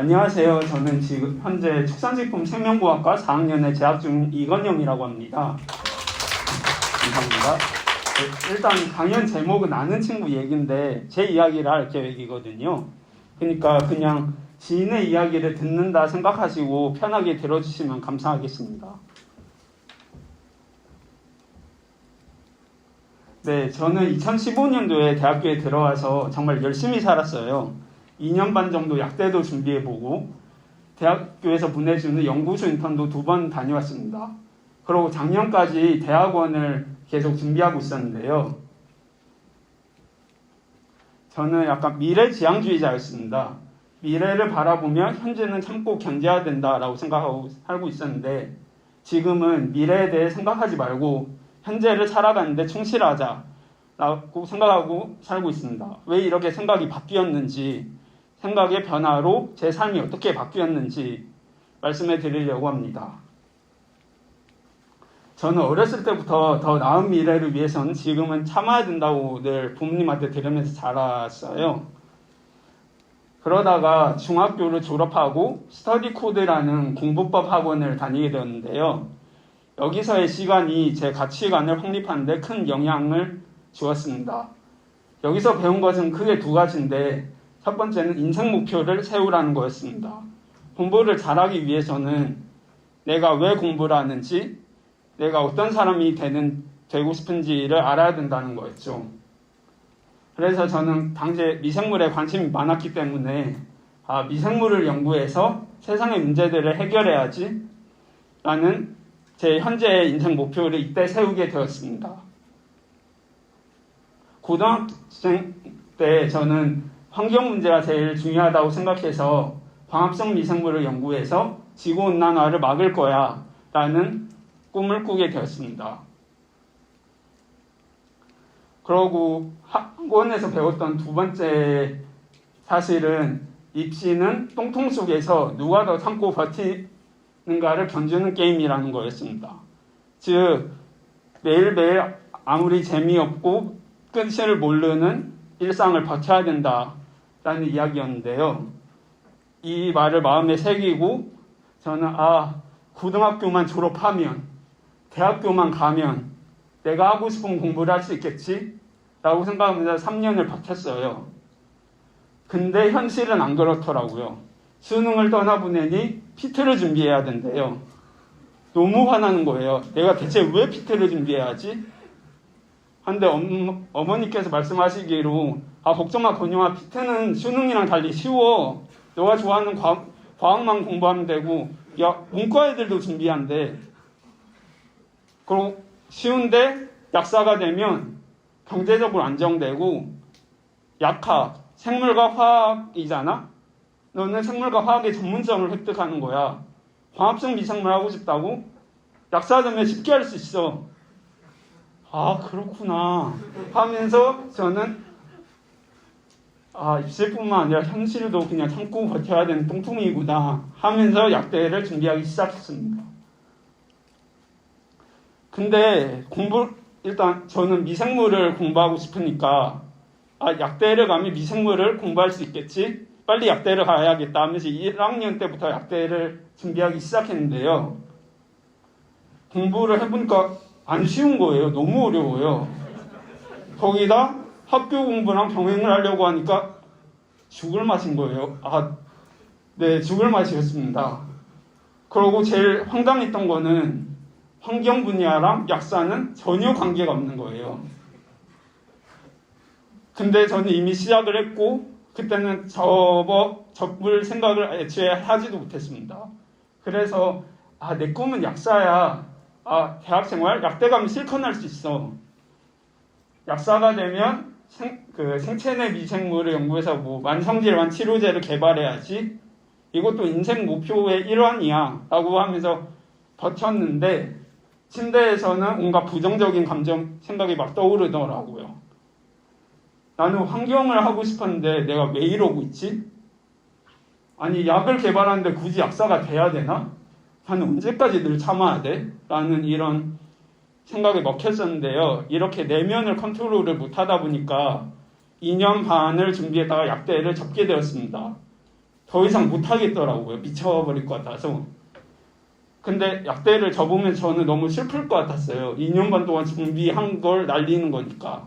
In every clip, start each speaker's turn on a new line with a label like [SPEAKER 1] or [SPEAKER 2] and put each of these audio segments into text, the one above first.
[SPEAKER 1] 안녕하세요. 저는 지금 현재 축산식품 생명공학과 4학년에 재학 중인 이건영이라고 합니다. 감사합니다. 네, 일단 강연 제목은 아는 친구 얘기인데 제 이야기를 할 계획이거든요. 그러니까 그냥 지인의 이야기를 듣는다 생각하시고 편하게 들어주시면 감사하겠습니다. 네, 저는 2015년도에 대학교에 들어와서 정말 열심히 살았어요. 2년 반 정도 약대도 준비해보고 대학교에서 보내주는 연구소 인턴도 두 번 다녀왔습니다. 그리고 작년까지 대학원을 계속 준비하고 있었는데요. 저는 약간 미래지향주의자였습니다. 미래를 바라보며 현재는 참고 견뎌야 된다라고 생각하고 살고 있었는데 지금은 미래에 대해 생각하지 말고 현재를 살아가는데 충실하자라고 생각하고 살고 있습니다. 왜 이렇게 생각이 바뀌었는지 생각의 변화로 제 삶이 어떻게 바뀌었는지 말씀해 드리려고 합니다. 저는 어렸을 때부터 더 나은 미래를 위해서는 지금은 참아야 된다고 늘 부모님한테 들으면서 자랐어요. 그러다가 중학교를 졸업하고 스터디 코드라는 공부법 학원을 다니게 되었는데요. 여기서의 시간이 제 가치관을 확립하는데 큰 영향을 주었습니다. 여기서 배운 것은 크게 두 가지인데 첫 번째는 인생 목표를 세우라는 거였습니다. 공부를 잘하기 위해서는 내가 왜 공부를 하는지, 내가 어떤 사람이 되는, 되고 싶은지를 알아야 된다는 거였죠. 그래서 저는 당시에 미생물에 관심이 많았기 때문에 아, 미생물을 연구해서 세상의 문제들을 해결해야지 라는 제 현재의 인생 목표를 이때 세우게 되었습니다. 고등학생 때 저는 환경 문제가 제일 중요하다고 생각해서 광합성 미생물을 연구해서 지구온난화를 막을 거야 라는 꿈을 꾸게 되었습니다. 그러고 학원에서 배웠던 두 번째 사실은 입시는 똥통 속에서 누가 더 참고 버티는가를 견주는 게임이라는 거였습니다. 즉 매일매일 아무리 재미없고 끝을 모르는 일상을 버텨야 된다라는 이야기였는데요. 이 말을 마음에 새기고 저는 아 고등학교만 졸업하면 대학교만 가면 내가 하고 싶은 공부를 할 수 있겠지? 라고 생각하면서 3년을 버텼어요. 근데 현실은 안 그렇더라고요. 수능을 떠나보내니 피트를 준비해야 된대요. 너무 화나는 거예요. 내가 대체 왜 피트를 준비해야 하지? 한데 어머 니께서 말씀하시기로 아마 건영아 피트는 수능이랑 달리 쉬워. 너가 좋아하는 과학, 과학만 공부하면 되고 야 문과 애들도 준비한대. 그리고 쉬운데 약사가 되면 경제적으로 안정되고 약학, 생물과 화학이잖아? 너는 생물과 화학의 전문성을 획득하는 거야. 광합성 미생물 하고 싶다고? 약사 되면 쉽게 할 수 있어. 아, 그렇구나. 하면서 저는 아, 입시뿐만 아니라 현실도 그냥 참고 버텨야 되는 똥통이구나 하면서 약대를 준비하기 시작했습니다. 근데 공부 일단 저는 미생물을 공부하고 싶으니까 아, 약대를 가면 미생물을 공부할 수 있겠지? 빨리 약대를 가야겠다 하면서 1학년 때부터 약대를 준비하기 시작했는데요. 공부를 해보니까 안 쉬운 거예요. 너무 어려워요. 거기다 학교 공부랑 병행을 하려고 하니까 죽을 맛인 거예요. 아, 네, 죽을 맛이었습니다. 그러고 제일 황당했던 거는 환경 분야랑 약사는 전혀 관계가 없는 거예요. 근데 저는 이미 시작을 했고 그때는 접어 접을 생각을 애초에 하지도 못했습니다. 그래서 아 내 꿈은 약사야. 아 대학생활 약대 가면 실컷 할수 있어. 약사가 되면 생, 그 생체 내 미생물을 연구해서 뭐 만성질환 치료제를 개발해야지. 이것도 인생 목표의 일환이야. 라고 하면서 버텼는데 침대에서는 온갖 부정적인 감정, 생각이 막 떠오르더라고요. 나는 환경을 하고 싶었는데 내가 왜 이러고 있지? 아니, 약을 개발하는데 굳이 약사가 돼야 되나? 나는 언제까지 늘 참아야 돼? 라는 이런 생각에 먹혔었는데요. 이렇게 내면을 컨트롤을 못하다 보니까 2년 반을 준비했다가 약대를 접게 되었습니다. 더 이상 못하겠더라고요. 미쳐버릴 것 같아서. 근데 약대를 접으면 저는 너무 슬플 것 같았어요. 2년 반 동안 준비한 걸 날리는 거니까.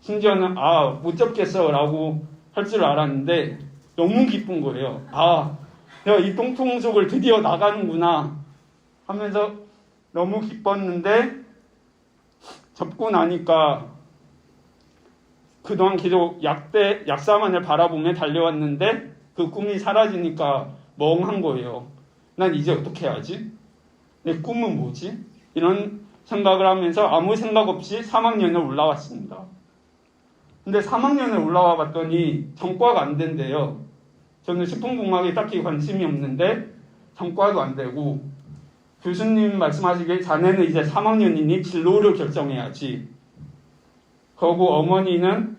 [SPEAKER 1] 심지어는 아 못 접겠어 라고 할 줄 알았는데 너무 기쁜 거예요. 아 내가 이 똥통속을 드디어 나가는구나 하면서 너무 기뻤는데 접고 나니까 그동안 계속 약대 약사만을 바라보며 달려왔는데 그 꿈이 사라지니까 멍한 거예요. 난 이제 어떻게 해야지? 내 꿈은 뭐지? 이런 생각을 하면서 아무 생각 없이 3학년에 올라왔습니다. 근데 3학년에 올라와 봤더니 전과가 안 된대요. 저는 식품공학에 딱히 관심이 없는데 전과도 안 되고 교수님 말씀하시기에 자네는 이제 3학년이니 진로를 결정해야지. 그리고 어머니는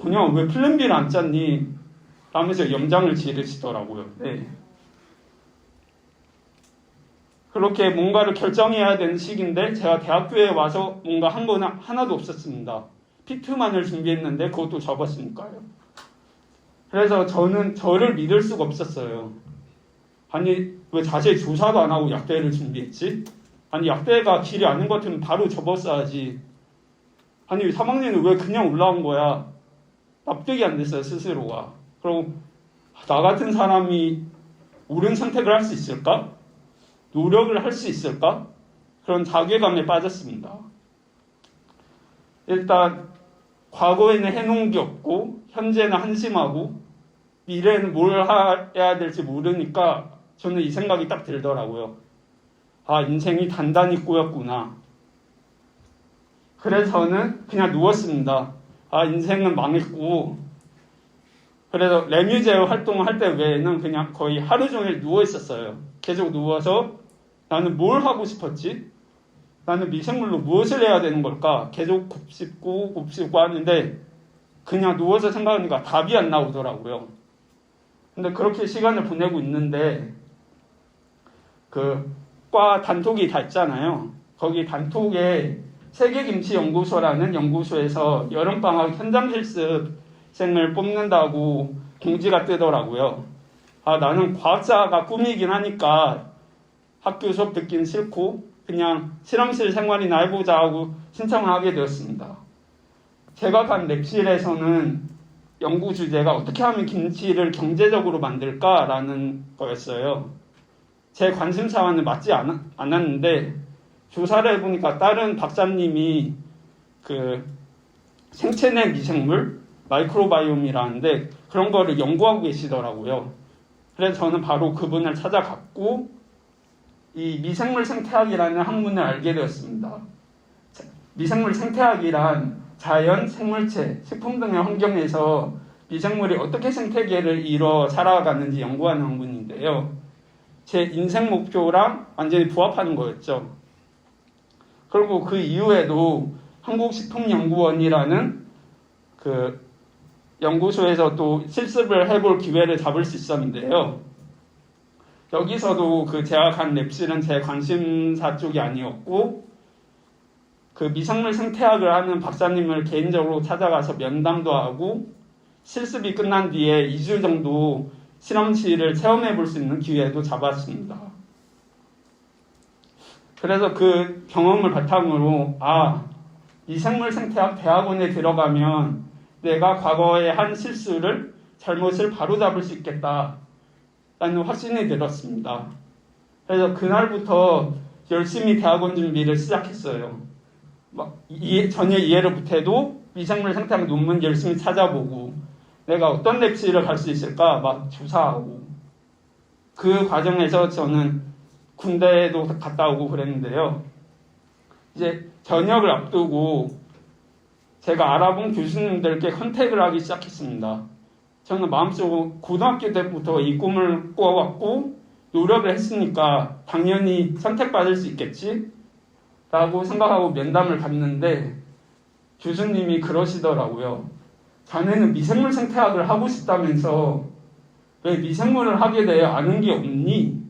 [SPEAKER 1] 그냥 왜 플랜 B를 안 짰니? 라면서 염장을 지르시더라고요. 네. 그렇게 뭔가를 결정해야 되는 시기인데 제가 대학교에 와서 뭔가 한건 하나도 없었습니다. 피트만을 준비했는데 그것도 접었으니까요. 그래서 저는 저를 믿을 수가 없었어요. 아니 왜 자세히 조사도 안 하고 약대를 준비했지? 아니 약대가 길이 아닌 것 같으면 바로 접었어야지. 아니 3학년은 왜 그냥 올라온 거야? 납득이 안 됐어요 스스로가. 그럼 나 같은 사람이 옳은 선택을 할 수 있을까? 노력을 할 수 있을까? 그런 자괴감에 빠졌습니다. 일단 과거에는 해놓은 게 없고 현재는 한심하고 미래는 뭘 해야 될지 모르니까 저는 이 생각이 딱 들더라고요. 아 인생이 단단히 꼬였구나. 그래서 저는 그냥 누웠습니다. 아 인생은 망했고 그래서 레뮤제어 활동을 할 때 외에는 그냥 거의 하루 종일 누워 있었어요. 계속 누워서 나는 뭘 하고 싶었지? 나는 미생물로 무엇을 해야 되는 걸까? 계속 곱씹고 곱씹고 하는데 그냥 누워서 생각하니까 답이 안 나오더라고요. 근데 그렇게 시간을 보내고 있는데 그 과 단톡이 다 있잖아요. 거기 단톡에 세계김치연구소라는 연구소에서 여름방학 현장 실습생을 뽑는다고 공지가 뜨더라고요. 아, 나는 과학자가 꿈이긴 하니까 학교 수업 듣긴 싫고 그냥 실험실 생활이나 해보자 하고 신청을 하게 되었습니다. 제가 간 랩실에서는 연구 주제가 어떻게 하면 김치를 경제적으로 만들까라는 거였어요. 제 관심사와는 맞지 않, 않았는데 조사를 해보니까 다른 박사님이 그 생체 내 미생물 마이크로바이옴이라는데 그런 거를 연구하고 계시더라고요. 그래서 저는 바로 그분을 찾아갔고 이 미생물 생태학이라는 학문을 알게 되었습니다. 미생물 생태학이란 자연, 생물체, 식품 등의 환경에서 미생물이 어떻게 생태계를 이뤄 살아가는지 연구하는 학문인데요. 제 인생 목표랑 완전히 부합하는 거였죠. 그리고 그 이후에도 한국식품연구원이라는 그 연구소에서 또 실습을 해볼 기회를 잡을 수 있었는데요. 여기서도 그 제가 간 랩실은 제 관심사 쪽이 아니었고 그 미생물 생태학을 하는 박사님을 개인적으로 찾아가서 면담도 하고 실습이 끝난 뒤에 2주 정도 실험실을 체험해 볼 수 있는 기회도 잡았습니다. 그래서 그 경험을 바탕으로 아 미생물 생태학 대학원에 들어가면 내가 과거에 한 실수를 잘못을 바로잡을 수 있겠다 라는 확신이 들었습니다. 그래서 그날부터 열심히 대학원 준비를 시작했어요. 막 이해, 전혀 이해를 못해도 미생물 생태학 논문 열심히 찾아보고 내가 어떤 랩실을 갈 수 있을까 막 조사하고 그 과정에서 저는 군대에도 갔다 오고 그랬는데요. 이제 전역을 앞두고 제가 알아본 교수님들께 컨택을 하기 시작했습니다. 저는 마음속으로 고등학교 때부터 이 꿈을 꾸어왔고 노력을 했으니까 당연히 선택받을 수 있겠지? 라고 생각하고 면담을 갔는데 교수님이 그러시더라고요. 자네는 미생물 생태학을 하고 싶다면서 왜 미생물을 하게 돼 아는 게 없니?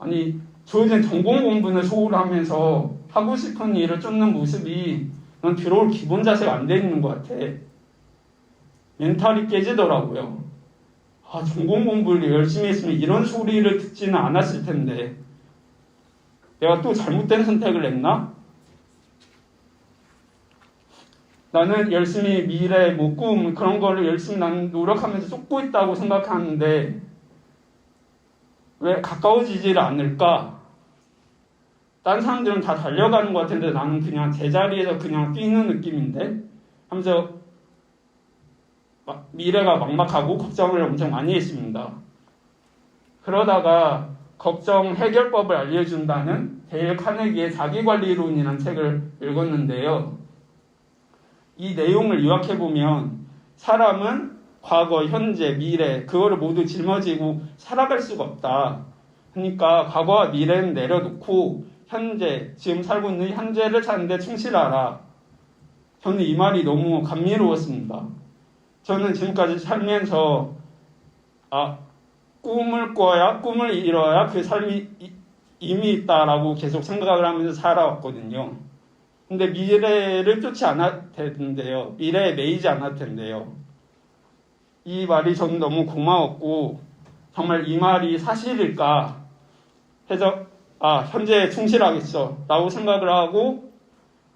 [SPEAKER 1] 아니 저희는 전공 공부는 소홀하면서 하고 싶은 일을 쫓는 모습이 넌 들어올 기본 자세가 안 돼 있는 것 같아. 멘탈이 깨지더라고요. 아, 전공 공부를 열심히 했으면 이런 소리를 듣지는 않았을 텐데 내가 또 잘못된 선택을 했나? 나는 열심히 미래, 뭐 꿈, 그런 거를 열심히 나는 노력하면서 쫓고 있다고 생각하는데 왜 가까워지지를 않을까? 딴 사람들은 다 달려가는 것 같은데 나는 그냥 제자리에서 그냥 뛰는 느낌인데 하면서 막 미래가 막막하고 걱정을 엄청 많이 했습니다. 그러다가 걱정 해결법을 알려준다는 데일 카네기의 자기관리론이라는 책을 읽었는데요. 이 내용을 요약해보면 사람은 과거, 현재, 미래 그거를 모두 짊어지고 살아갈 수가 없다. 그러니까 과거와 미래는 내려놓고 현재, 지금 살고 있는 현재를 찾는데 충실하라. 저는 이 말이 너무 감미로웠습니다. 저는 지금까지 살면서 아 꿈을 꿔야 꿈을 이뤄야 그 삶이 이- 이미 있다라고 계속 생각을 하면서 살아왔거든요. 근데 미래를 쫓지 않았 텐데요. 미래에 매이지 않았 텐데요. 이 말이 저는 너무 고마웠고 정말 이 말이 사실일까 해서 아 현재에 충실하겠어 라고 생각을 하고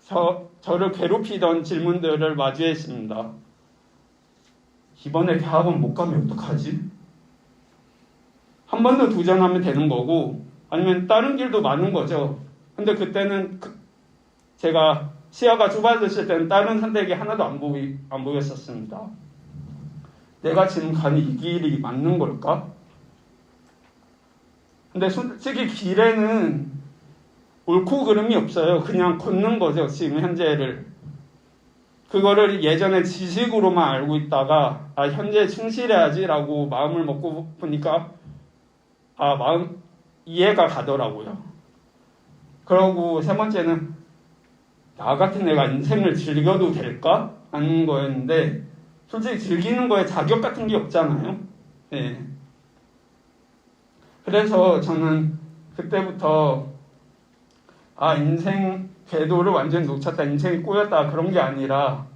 [SPEAKER 1] 저, 저를 괴롭히던 질문들을 마주했습니다. 이번에 대학원 못 가면 어떡하지? 한 번 더 도전하면 되는 거고 아니면 다른 길도 많은 거죠. 근데 그때는 그- 제가 시야가 좁아졌을 때는 다른 선택이 하나도 안, 보이, 안 보였었습니다. 내가 지금 가는 이 길이 맞는 걸까? 근데 솔직히 길에는 옳고 그름이 없어요. 그냥 걷는 거죠. 지금 현재를. 그거를 예전에 지식으로만 알고 있다가 아 현재 충실해야지라고 마음을 먹고 보니까 아 마음 이해가 가더라고요. 그러고 세 번째는 나 같은 애가 인생을 즐겨도 될까? 하는 거였는데 솔직히 즐기는 거에 자격 같은 게 없잖아요. 네. 그래서 저는 그때부터 아 인생 궤도를 완전히 놓쳤다 인생이 꼬였다 그런 게 아니라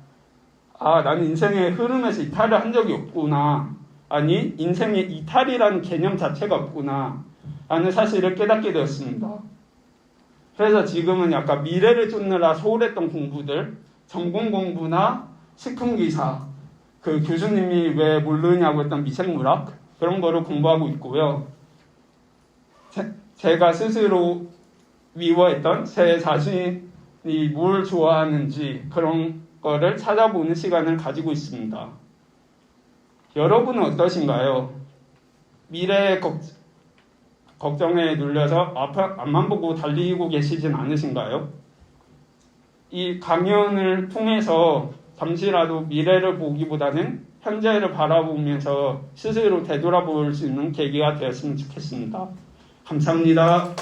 [SPEAKER 1] 아 나는 인생의 흐름에서 이탈을 한 적이 없구나 아니 인생의 이탈이라는 개념 자체가 없구나 라는 사실을 깨닫게 되었습니다 그래서 지금은 약간 미래를 쫓느라 소홀했던 공부들 전공 공부나 식품기사 그 교수님이 왜 모르냐고 했던 미생물학 그런 거를 공부하고 있고요 제, 제가 스스로 미워했던 제 자신이 뭘 좋아하는지 그런 거를 찾아보는 시간을 가지고 있습니다. 여러분은 어떠신가요? 미래의 걱, 걱정에 눌려서 앞, 앞만 보고 달리고 계시진 않으신가요? 이 강연을 통해서 잠시라도 미래를 보기보다는 현재를 바라보면서 스스로 되돌아볼 수 있는 계기가 되었으면 좋겠습니다. 감사합니다.